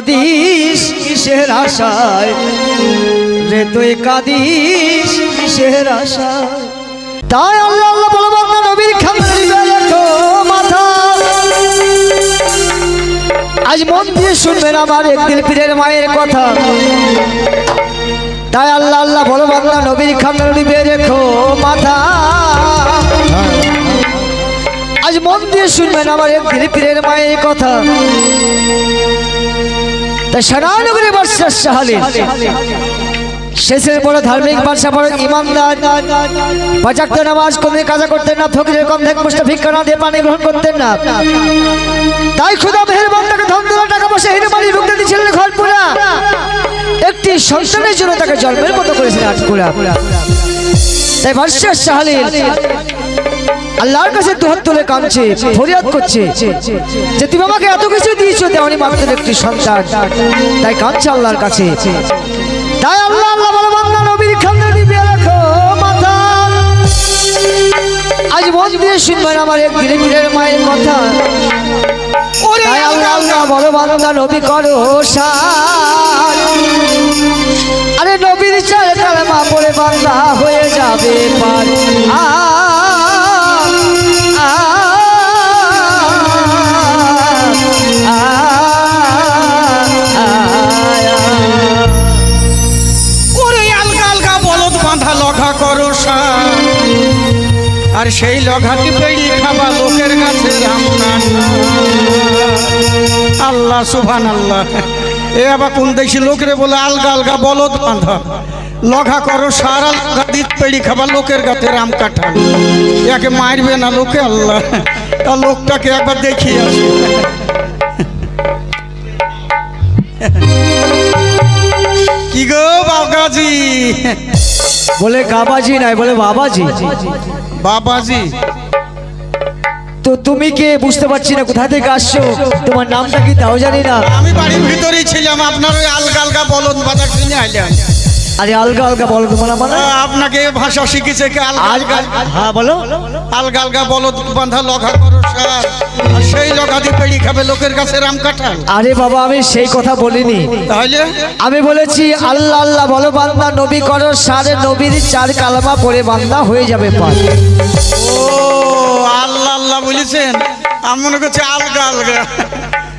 Cadiz কিসের আশায়? রে তুই কাদিস কিসের আশায়? তাই আল্লাহ আল্লাহ বলো, বান্দা, নবীর খামে রেখো মাথা। আজ মন দিয়ে শুনবেন আমার একদিন পীরের মায়ের কথা। তাই আল্লাহ আল্লাহ বলো, বান্দা, নবীর খামে নিবে রেখো মাথা। আজ মন দিয়ে শুনবেন আমার একদিন পীরের মায়ের কথা। তাই সারানগরে বর্ষার সাহালে শেষের বড় ধার্মিক বাদশা বড় ইমানদার পাচাক্ত নামাজ কোনদিন কাজা করতেন না, ফকিরের কম থেকে মুষ্ট ভিক্ষা না দিয়ে পানি গ্রহণ করতেন না। তাই খুদা মেহেরবান তাকে ধন তোলা টাকা পয়সা হিরে বাড়ি ঢুকতে দিয়েছিলেন ঘর একটি সন্তানের জন্য তাকে জন্মের মতো করেছিলেন আটকুড়া তাই বাদশাহ সাহালিল আল্লাহর কাছে দুহাত তুলে কাঁদছে ফরিয়াদ করছে। যে তুমি আমাকে এত কিছু দিয়েছ দেওয়ানি মাত্র একটি সন্তান। তাই কাঁদছে আল্লাহর কাছে। তাই আল্লাহ আল্লাহ বলে বান্দা নবীর খামনে দিবে রাখো মাথা। আজ মন দিয়ে শুনবেন আমার এক ধীরে ধীরে মায়ের কথা। তাই আল্লাহ আল্লাহ। বলো বান্দা নবী করো সার। আরে নবীর চার কালেমা পড়ে বান্দা হয়ে যাবে পার। আ সেই লঘাটি পেড়ি খাবা লোকের কাছে আল্লাহ সুভান আল্লাহ এ আবার কোন দেশি লোকরে বলে, আলগা আলগা বলদ বাঁধা। লঘা করো সারা দিত পেড়ি খাবা লোকের কাছে রাম কাঠান একে মারবে না লোকে, আল্লাহ। তা লোকটাকে একবার দেখিয়ে আসে। কি গো বাবাজি বলে গাবাজি নাই, বলে বাবাজি। বাবাজি। তো তুমি কে? বুঝতে পারছি না কোথা থেকে আসছো? তোমার নামটা কি তাও জানি না। আমি বাড়ির ভিতরেই ছিলাম আপনার ওই আলগা আলগা বলদ বাজার কিনে আইলাম আরে আলগা আলগা বলো তোমার মানে? আপনাকে ভাষা শিখেছে কে আলগা আলগা? হ্যাঁ বলো। আলগা আলগা বলদ বাঁধা লঘা করো। আর সেই লঘা পেড়ি খাবে লোকের কাছে রাম কাঁঠাল। আরে বাবা আমি সেই কথা বলিনি। তাহলে? আমি বলেছি আল্লাহ আল্লাহ বলো বান্দা নবী করো সারে নবীর চার কালামা পরে বান্দা হয়ে যাবে পার। ও আল্লাহ আল্লাহ বলেছেন। আমি মনে করছি আলগা আলগা।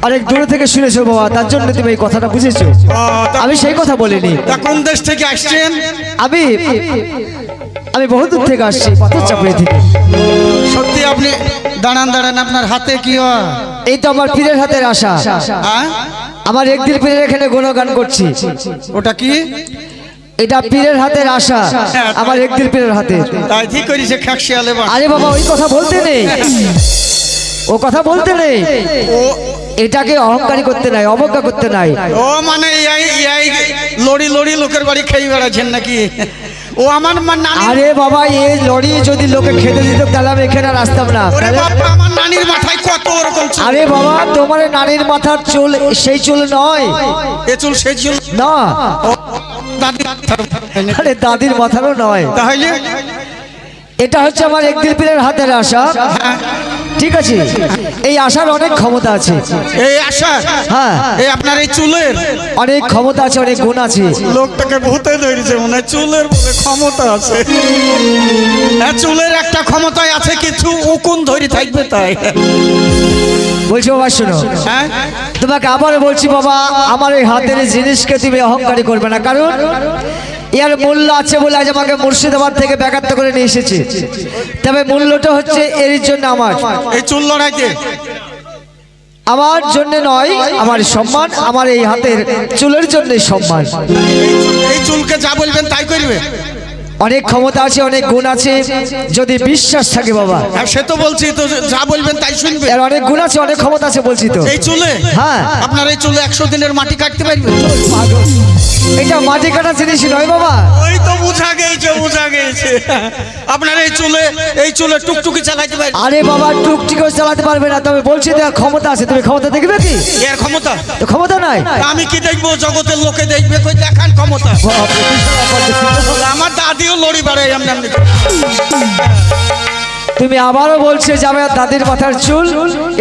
অনেক দূরে থেকে শুনেছো বাবা তার জন্য তুমি এই কথাটা বুঝেছ। আমি সেই কথা বলিনি। তা কোন দেশ থেকে আসছেন? আমি আমি বহু দূর থেকে আসছি পাথর চাপড়ি থেকে। সত্যি আপনি দাঁড়ান দাঁড়ান আপনার হাতে কি এই তো আমার পীরের হাতের আশা। হ্যাঁ? আমার একদিন পীরের এখানে গুণগান করছি। ওটা কি? এটা পীরের হাতের আশা। আমার একদিন পীরের হাতে। তাই ঠিক করেছে খাকশিয়ালে আরে বাবা ওই কথা বলতে নেই। ও কথা বলতে নেই। ও এটাকে অহংকারী করতে নাই অবজ্ঞা করতে নাই। ও মানে লড়ি লড়ি লোকের বাড়ি খেয়ে বেড়াচ্ছেন নাকি? ও আমার নানি আরে বাবা এই লড়ি যদি লোকে খেতে দিত তাহলে আমি এখানে আর আসতাম না। ওরে বাবা আমার নানির মাথায় কত ওরকম চুল? আরে বাবা তোমার নারীর মাথার চুল সেই চুল নয়। এ চুল সে চুল না। আরে দাদির মাথারও নয়। তাহলে? এটা হচ্ছে আমার একদিন পীরের হাতের আশা। ঠিক আছে? এই আশার অনেক ক্ষমতা আছে। এই আশা হ্যাঁ। এই আপনার এই চুলের? অনেক ক্ষমতা আছে অনেক গুণ আছে। লোকটাকে ভূতে ধরেছে মনে হয় চুলের বলে ক্ষমতা আছে। হ্যাঁ চুলের একটা ক্ষমতায় আছে কিছু উকুন ধরে থাকবে তাই। বলছি বাবা শোনো। হ্যাঁ? তোমাকে আবার বলছি বাবা আমার এই হাতের এই জিনিসকে তুমি অহংকারী করবে না। কারণ এর মূল্য আছে বলে আজ আমাকে মুর্শিদাবাদ থেকে ব্যাঘাত করে নিয়ে এসেছে। তবে মূল্যটা হচ্ছে এর জন্য আমার। এই চুল লড়াইতে আমার জন্য নয় আমার সম্মান আমার এই হাতের চুলের জন্য সম্মান। এই চুলকে যা বলবেন তাই করবে। অনেক ক্ষমতা আছে অনেক গুণ আছে। যদি বিশ্বাস থাকে বাবা। হ্যাঁ সে তো বলছি তো যা বলবেন তাই শুনবে। এর অনেক গুণ আছে অনেক ক্ষমতা আছে বলছি তো। এই চুলে? হ্যাঁ। আপনার এই চুলে একশো দিনের মাটি কাটতে পারবে এটা মাটি কাটা জিনিস নয় বাবা। ওই তো বুঝা গেছে বুঝা গেছে। আপনার এই চুলে এই চুলে টুকটুকি চালাইতে পারবে আরে বাবা টুকটিকেও চালাতে পারবে না। তবে বলছি তো ক্ষমতা আছে। তুমি ক্ষমতা দেখবে কি? এর ক্ষমতা? তো ক্ষমতা নাই? আমি কি দেখব? জগতের লোকে দেখবে কই দেখান ক্ষমতা? আমার দাদিও লড়ি বাড়াই এমনি এমনি। তুমি আবারও বলছে যে আমার দাদির মাথার চুল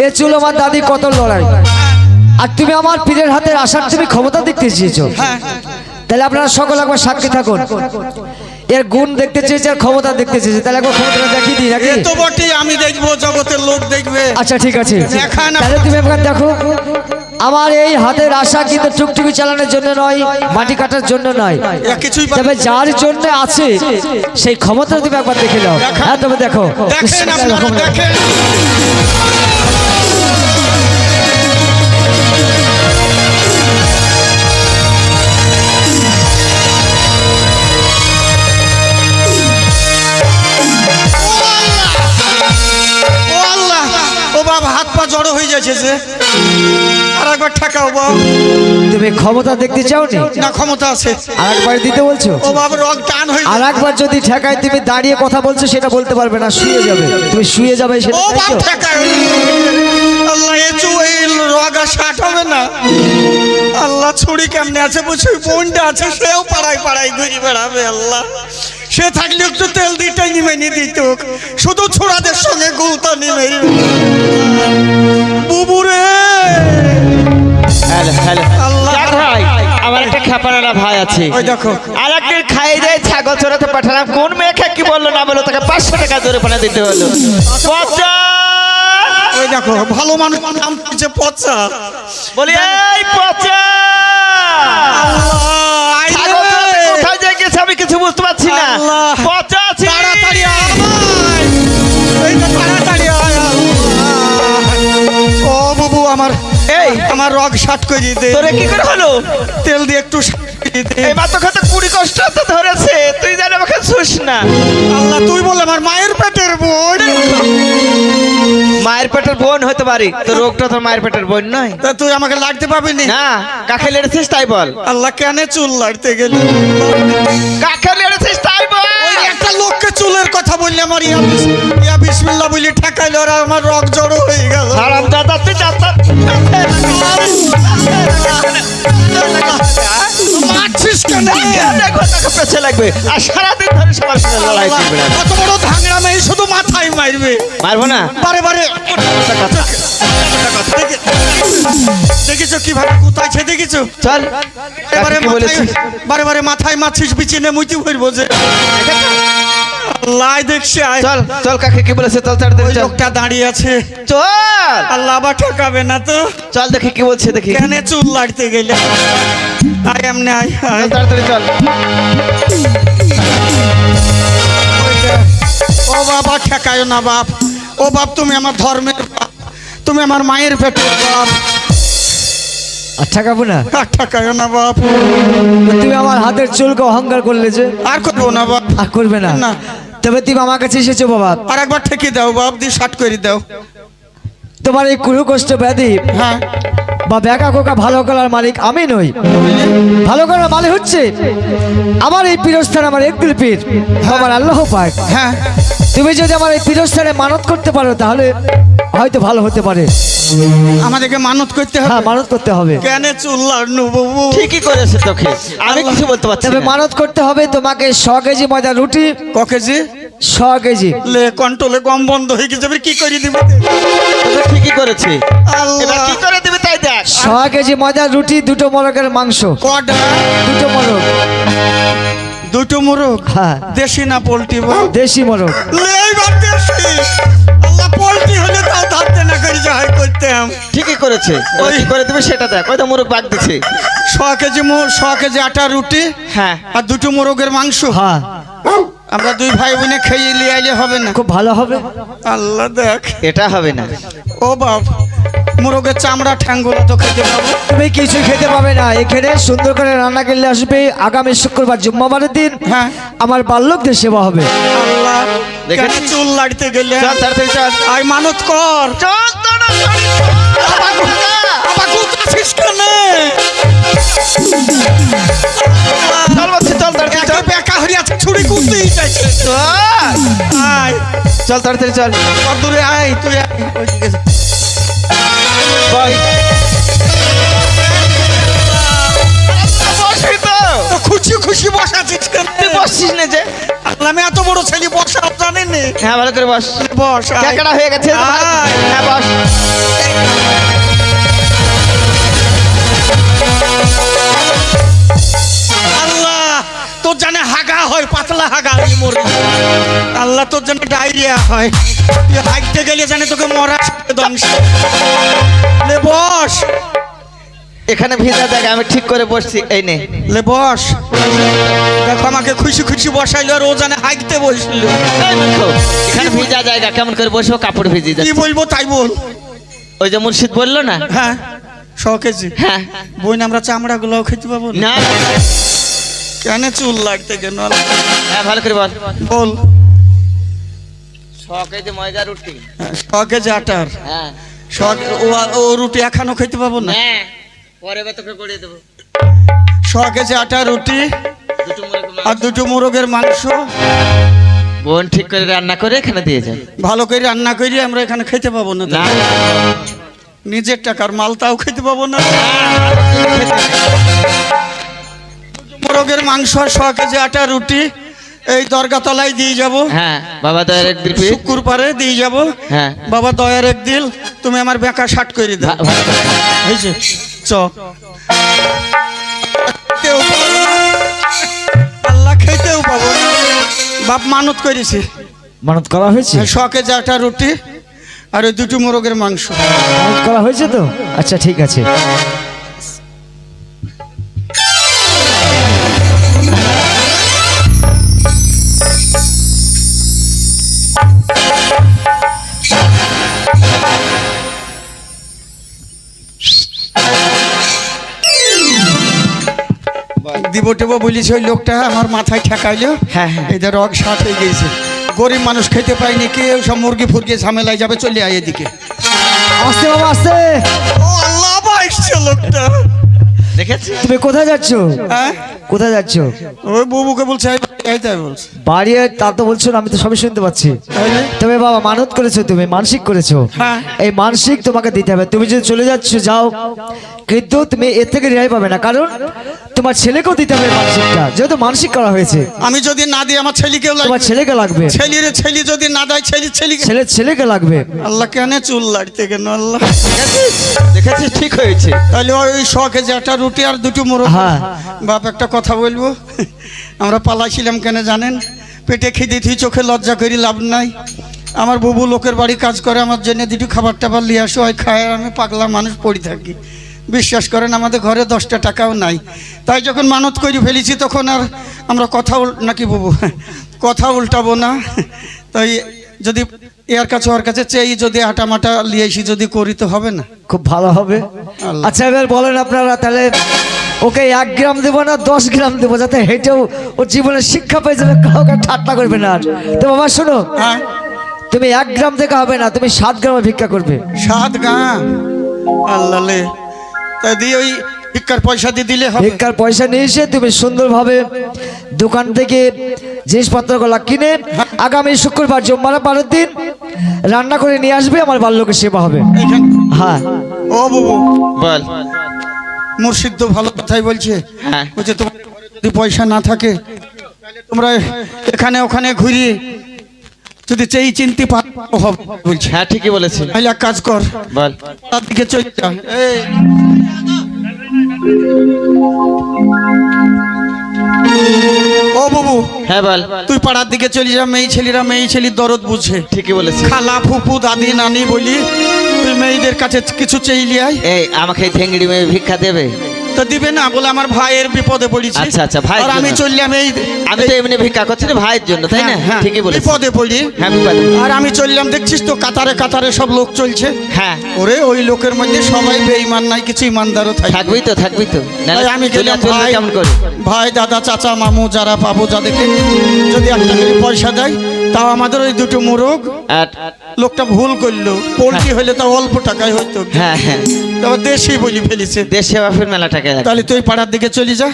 এ চুল আমার দাদি কত লড়াই। আর তুমি আমার পীরের হাতের আশার তুমি ক্ষমতা দেখতে চেয়েছো। হ্যাঁ তাহলে আপনারা সকল একবার সাক্ষী থাকুন। এর গুণ দেখতে চেয়েছে আর ক্ষমতা দেখতে চেয়েছে। তাহলে একবার ক্ষমতা দেখিয়ে দিই নাকি? তো বটে আমি দেখব জগতের লোক দেখবে। আচ্ছা ঠিক আছে। তাহলে তুমি একবার দেখো। আমার এই হাতের আশা কিন্তু টুকটুকি চালানোর জন্য নয় মাটি কাটার জন্য নয়। তবে যার জন্য আছে সেই ক্ষমতা তুমি একবার দেখে নাও। দেখা- হ্যাঁ তবে দেখো। দেখেন। জড়ো হয়ে যাচ্ছে যে আর একবার ঠেকাও বাবা তুমি ক্ষমতা দেখতে চাও নি না ক্ষমতা আছে। আর একবার দিতে বলছো? ও বাবা রং টান হয়ে আর একবার যদি ঠেকায় তুমি দাঁড়িয়ে কথা বলছো সেটা বলতে পারবে না শুয়ে যাবে। তুমি শুয়ে যাবে সেটা ও চাইছো? ঠেকায় আল্লাহ এ চু এই রগা শাট হবে না। আল্লাহ ছুরি কেমনে আছে বুঝছি বোনটা আছে সেও পাড়ায় পাড়ায় ঘুরে বেড়াবে আল্লাহ। সে থাকলে একটু তেল দিতে নিমে নি দিত। শুধু ছোড়াদের সঙ্গে গুলতা নিমে। বুবুরে! আমার একটা ভাই আছে। ওই দেখো। আর একদিন খাই দেয় ছাগল চড়াতে পাঠালাম। কোন মেয়েকে কি বলল না বলল তাকে পাঁচশো টাকা জোরে পানা দিতে হলো। পচা! ওই দেখো ভালো মানুষ নাম পচা। বলি এই পচা! আল্লাহ আই ছাগল রে। চড়াতে কোথায় যে গেছে আমি কিছু বুঝতে পারছি না। আল্লাহ। পচা আছে তাড়াতাড়ি আয়। আমার রগ শাট করে দিতে। তোরে কি করে হলো? তেল দিয়ে একটু এই মাত্র খাতে কুড়ি কষ্ট তো ধরেছে তুই জানি আমাকে শুস না। আল্লাহ তুই বল আমার মায়ের পেটের বোন। মায়ের পেটের বোন হতে পারি তো রোগটা তোর মায়ের পেটের বোন নয়। তা তুই আমাকে লাগতে পাবি না? না কাকে লেড়েছিস তাই বল। আল্লাহ কেন চুল লাড়তে গেলি? কাকে লেড়েছিস লোককে চুলের কথা বললে আমার ইয়া ইয়া বিসমিল্লাহ বলি ঠেকাইলো আর আমার রক জড়ো হয়ে গেল। হারাম দাদা তুই যাত্রা মারছিস কেন? পেছে লাগবে। আর সারাদিন ধরে সবার সঙ্গে লড়াই করবে কত বড় ধাংরা মেয়ে শুধু মাথায় মারবে। মারবো না? বারে বারে। দেখে- দেখেছ কীভাবে কোথায় দেখেছ? চল এবারে কাকে মাথায় বারে বারে মাথায় মাছিস বিচিনে মুইতি ভরবো যে। আল্লাহ দেখছি চল চল কাকে কি বলেছে চল ওই চল। লোকটা দাঁড়িয়ে আছে। চল। আল্লাহ আবার ঠকাবে না তো। চল দেখি কি বলছে দেখি। কেন চুল লাড়তে গেলে। আয় এমনি আয় আয়। চল তাড়াতাড়ি চল। ও বাবা ঠেকায় না বাপ। ও বাপ তুমি আমার ধর্মের বাপ। তুমি আমার মায়ের পেটের বাপ। না। না বাপ। তুমি আমার হাতের চুলকে অহংকার করলে যে। আর করব না বাপ। আর করবে না। না। তবে তুমি আমার কাছে এসেছ বাবা। আর একবার ঠেকে দাও বাপ দিয়ে শার্ট করে দাও। তোমার এই কুরু কষ্ট ব্যাধি। হ্যাঁ। বা ব্যাকা কোকা ভালো করার মালিক আমি নই। ভালো করার মালিক হচ্ছে আমার এই পীরস্থান আমার একদিল পীর আমার আল্লাহ পাক। হ্যাঁ। তুমি যদি আমার এই পীরস্থানে মানত করতে পারো তাহলে হয়তো ভালো হতে পারে। আমাদেরকে মানত করতে হবে। হ্যাঁ মানত করতে হবে। কেন চুল লাড়নু বাবু ঠিকই করেছে তোকে। আমি কিছু বলতে পারছি তবে মানত করতে হবে তোমাকে ছ কেজি ময়দা রুটি ক কেজি? ছ কেজি। লে কন্ট্রোলে গম বন্ধ হয়ে গেছে এবার কি করে দিব? ঠিকই করেছে। এবার আল্লাহ কি করে দিবি তাই দেখ। ছ কেজি ময়দা রুটি দুটো মোরগের মাংস। কটা? দুটো মোরগ। দুটো মোরগ? হ্যাঁ। দেশি না পোল্ট্রি দেশি মোরগ। দেশি। আল্লাহ পোল্ট্রি হলে তাও ধারতে না করে যাই করতাম ঠিকই করেছে। কি করে সেটা দেখ। ওই তো মুরগ বাগ দিছে ছ কেজি ছ কেজি আটা রুটি হ্যাঁ। আর দুটো মোরগের মাংস। হ্যাঁ। আমরা দুই ভাই বোনে খেয়ে নিয়ে আইলে হবে না। খুব ভালো হবে। আল্লাহ দেখ। এটা হবে না। ও বাপ। মোরগের চামড়া ঠ্যাঙ্গুলো তো খেতে পাবো। তুমি কিছু খেতে পাবে না। এখানে সুন্দর করে রান্না করলে আসবে আগামী শুক্রবার জুম্মাবারের দিন। হ্যাঁ। আমার বাল্যকদের সেবা হবে। আল্লাহ? চুল লাড়তে গেলে? আই মানত কর। ছুরি চাইছে চল। তাড়াতাড়ি চল। দূরে আয় তুই আয়। vai. খুশি খুশি বসছিস না যে? এত বড় ছেলে হ্যাঁ বস। হয়ে গেছে হ্যাঁ আল্লাহ তোর জানে হাগা হয় পাতলা হাগা মরে জন্য ডায়রিয়া হয়। তুই হাঁটতে গেলে জানে তোকে মরা ধ্বংস। লে বস। এখানে ভিজা জায়গা আমি ঠিক করে বসছি এই নে। লে বস। দেখো আমাকে খুশি খুশি বসাইলো আর ও জানে হাঁটতে বসল এখানে ভিজা জায়গা কেমন করে বসবো কাপড় ভিজে যাচ্ছে। কি বলব তাই বল। ওই যে মুর্শিদ বলল না? হ্যাঁ শ কেজি হ্যাঁ। বই না আমরা চামড়া গুলাও খেতে পাবো না। কেন চুল লাগতে কেন? হ্যাঁ ভালো করে বল। বল। যে ময়দা রুটি। শ কেজি আটার। হ্যাঁ। শ ও ও রুটি এখনও খেতে পাবো না? হ্যাঁ পরে বা তোকে করে দেবো। শ কেজি আটা রুটি। আর দুটো মোরগের মাংস। বোন ঠিক করে রান্না করে এখানে দিয়ে যায় ভালো করে রান্না করি আমরা এখানে খেতে পাবো না না নিজের টাকার মালটাও খেতে পাবো না। মোরগের মাংস আর শ কেজি আটা রুটি এই দরগা তলায় দিয়ে যাব। হ্যাঁ বাবা দয়ের এক দিল পিস শুক্রবারে দিয়ে যাব। হ্যাঁ। বাবা দয়ার এক দিল তুমি আমার বেকা শার্ট করে দাও। হয়েছে চ। খেতেও পাবো না। আল্লাহ খেতেও পাবো বাপ মানত করেছে। মানত করা হয়েছে? শখে যাটা রুটি আর ওই দুটো মোরগের মাংস। মানত করা হয়েছে তো? আচ্ছা ঠিক আছে। টেবো বলিস ওই লোকটা আমার মাথায় ঠেকাইলো। হ্যাঁ, হ্যাঁ। এদের রগ সাঁট হয়ে গেছে। গরিব মানুষ খেতে পায়নি কেউ সব মুরগি ফুরগি ঝামেলায় যাবে চলে আয় এদিকে। আসতে বাবা আসতে। ও আল্লাহ বাইসছে লোকটা। দেখেছি তুমি কোথায় যাচ্ছ? হ্যাঁ? কোথায় যাচ্ছ? ওই বউকে বলছে এই বাড়ি আয় বাড়ি আর তা তো বলছো আমি তো সবই শুনতে পাচ্ছি। তুমি বাবা মানত করেছ তুমি মানসিক করেছ। হ্যাঁ। এই মানসিক তোমাকে দিতে হবে। তুমি যদি চলে যাচ্ছ যাও। কিন্তু তুমি এর থেকে রেহাই পাবে না কারণ তোমার ছেলেকেও দিতে হবে মানসিকটা যেহেতু মানসিক করা হয়েছে। আমি যদি না দিই আমার ছেলেকেও লাগবে। তোমার ছেলেকে লাগবে। ছেলির ছেলি যদি না দেয় ছেলি ছেলিকে ছেলে ছেলেকে লাগবে। আল্লাহ কেন চুল লাড়তে কেন আল্লাহ। দেখেছিস? ঠিক হয়েছে। তাহলে ওই শখে যে একটা রুটি আর দুটো মোরগ। হ্যাঁ। বাপ একটা কথা বলব? আমরা পালাইছিলাম কেন জানেন? পেটে খিদে থুই চোখে লজ্জা করি লাভ নাই। আমার বুবু লোকের বাড়ি কাজ করে আমার জন্য দুটো খাবার টাবার নিয়ে আসো হয় খায় আমি পাগলা মানুষ পড়ে থাকি। বিশ্বাস করেন আমাদের ঘরে দশটা টাকাও নাই। তাই যখন মানত করে ফেলেছি তখন আর আমরা কথা নাকি বুবু? কথা উল্টাবো না। তাই যদি এর কাছে ওর কাছে চেয়ে যদি আটা মাটা এসি যদি করি তো হবে না। খুব ভালো হবে। আচ্ছা এবার বলেন আপনারা তাহলে ওকে এক গ্রাম দেবো না দশ গ্রাম দেবো যাতে হেঁটেও ওর জীবনে শিক্ষা পেয়ে যাবে কাউকে ঠাট্টা করবে না আর। তো বাবা শোনো। হ্যাঁ। তুমি এক গ্রাম থেকে হবে না তুমি সাত গ্রামে ভিক্ষা করবে। সাত গ্রাম? আল্লাহ লে তাই দিয়ে ওই ভিক্ষার পয়সা দিয়ে দিলে ভিক্ষার পয়সা নিয়ে এসে তুমি সুন্দরভাবে দোকান থেকে জিনিসপত্রগুলো কিনে আগামী শুক্রবার জম্মারা বারোর দিন রান্না করে নিয়ে আসবে আমার বাল্যকে সেবা হবে। হ্যাঁ। ও বাবু। বল। মুর্শিদ তো ভালো কথাই বলছে। হ্যাঁ। বলছে তোমার যদি পয়সা না থাকে তোমরা এখানে ওখানে ঘুরি যদি চেয়ে চিনতে পারো হবে বলছে। হ্যাঁ ঠিকই বলেছে। তাহলে এক কাজ কর বল। তার দিকে চলে যা। এই। হ্যাঁ বল। তুই পাড়ার দিকে চলে যা মেয়ে ছেলেরা মেয়ে ছেলির দরদ বুঝে। ঠিকই বলেছি খালা ফুপু দাদি নানি বলি তুই মেয়েদের কাছে কিছু এই আমাকে ঠেঙ্গড়ি মেয়ে ভিক্ষা দেবে? তো দিবে না বলে আমার ভাইয়ের বিপদে পড়েছি। আচ্ছা, আচ্ছা, ভাইয়ের আর আমি চললাম এই আমি তো এমনি ভিক্ষা করছি না ভাইয়ের জন্য তাই না? হ্যাঁ, হ্যাঁ, ঠিকই বলেছি বিপদে পড়ি হ্যাঁ বিপদে আর আমি চললাম দেখছিস তো কাতারে কাতারে সব লোক চলছে। হ্যাঁ। ওরে ওই লোকের মধ্যে সবাই বেঈমান নাই কিছু ইমানদারও থাকে থাকবি তো থাকবি তো। আমি গেলাম ভাই। কেমন করে? ভাই দাদা চাচা মামু যারা পাবো যাদেরকে যদি একটা করে পয়সা দেয় তাও আমাদের ওই দুটো মোরগ। লোকটা ভুল করল পোল্ট্রি হলে তাও অল্প টাকায় হইতো। হ্যাঁ হ্যাঁ। তারপর দেশি বলি ফেলেছে। দেশ সেবা ফির মেলা তাহলে তুই পাড়ার দিকে চলে যা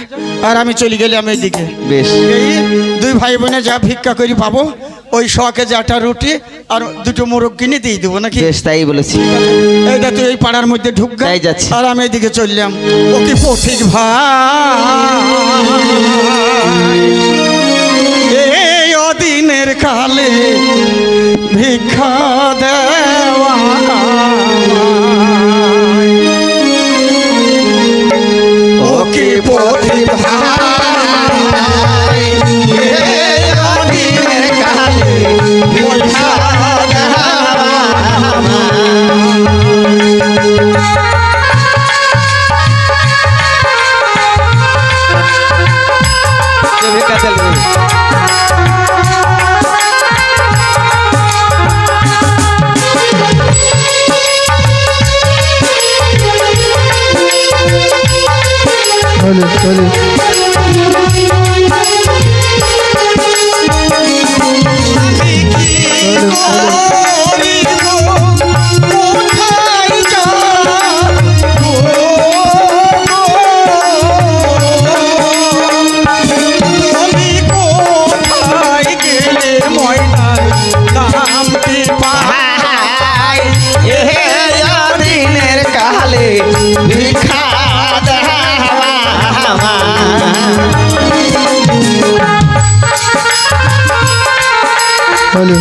আর আমি চলে গেলাম এই দিকে। বেশ। এই দুই ভাই বোনে যা ভিক্ষা করি পাবো ওই শখে যে আটা রুটি আর দুটো মোরগ কিনে দিয়ে দেবো নাকি? বেশ তাই বলেছি। এই তুই এই পাড়ার মধ্যে ঢুক। তাই যাচ্ছি। আর আমি এদিকে চললাম। ও কি পথিক ভাই? এই অদিনের কালে ভিক্ষা দেওয়া কি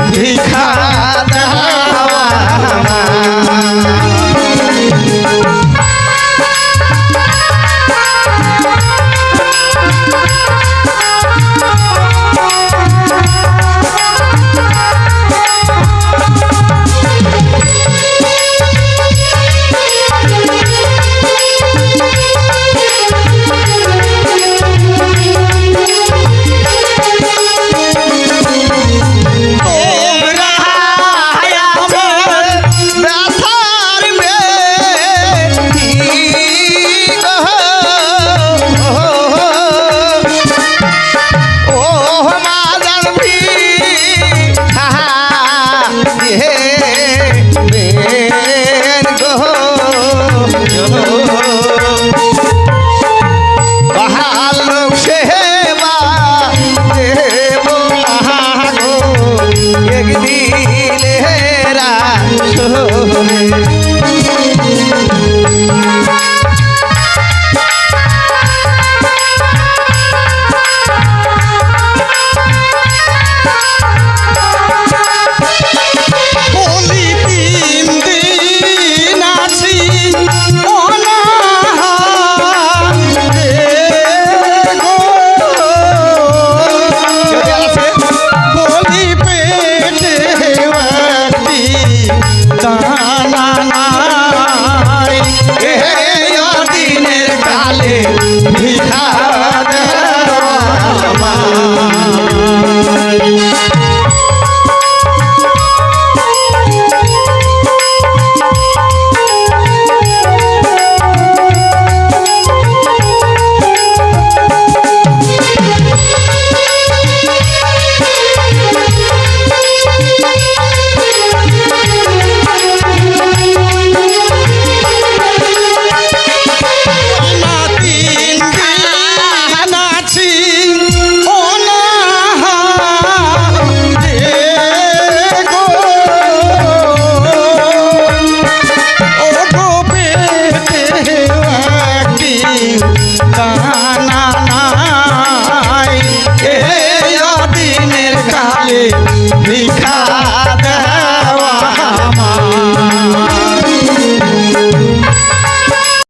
বুদ্ধি